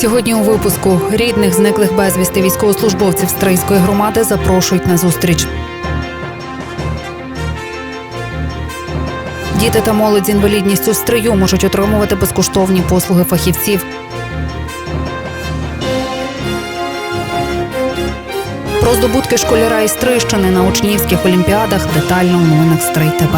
Сьогодні у випуску рідних зниклих безвісти військовослужбовців Стрийської громади запрошують на зустріч. Діти та молодь з інвалідністю стрию можуть отримувати безкоштовні послуги фахівців. Про здобутки школяра із Стрийщини на учнівських олімпіадах детально у новинах Стрий ТБ.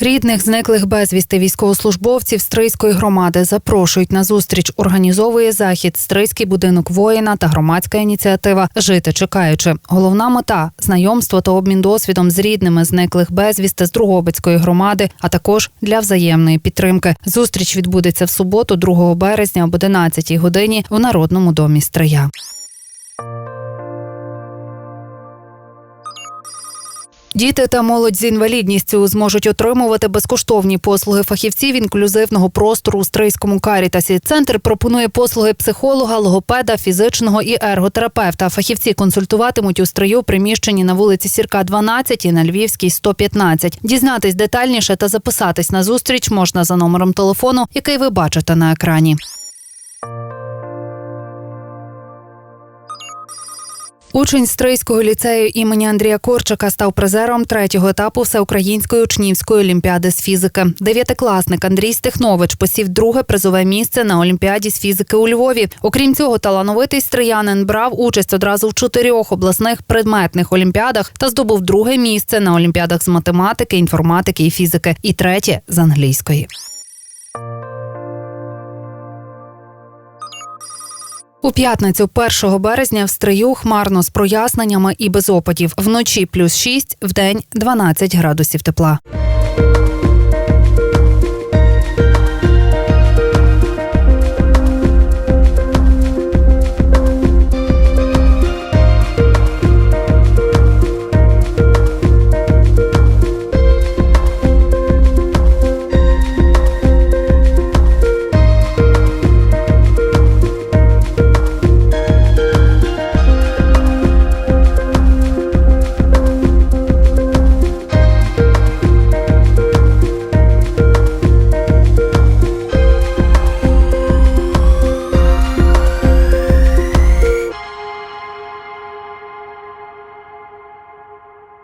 Рідних зниклих безвісти військовослужбовців Стрийської громади запрошують на зустріч. Організовує захід Стрийський будинок воїна та громадська ініціатива Жити чекаючи. Головна мета знайомство та обмін досвідом з рідними зниклих безвісти з Другобицької громади, а також для взаємної підтримки. Зустріч відбудеться в суботу, 2 березня об 11 годині в Народному домі Стрия. Діти та молодь з інвалідністю зможуть отримувати безкоштовні послуги фахівців інклюзивного простору у Стрийському карітасі. Центр пропонує послуги психолога, логопеда, фізичного і ерготерапевта. Фахівці консультуватимуть у стрию приміщенні на вулиці Сірка, 12 і на Львівській 115. Дізнатись детальніше та записатись на зустріч можна за номером телефону, який ви бачите на екрані. Учень Стрийського ліцею імені Андрія Корчика став призером третього етапу всеукраїнської учнівської олімпіади з фізики. Дев'ятикласник Андрій Стехнович посів друге призове місце на олімпіаді з фізики у Львові. Окрім цього, талановитий стриянин брав участь одразу в чотирьох обласних предметних олімпіадах та здобув друге місце на олімпіадах з математики, інформатики і фізики, і третє з англійської. У п'ятницю 1 березня в стрию хмарно з проясненнями і без опадів. Вночі плюс 6, вдень 12 градусів тепла.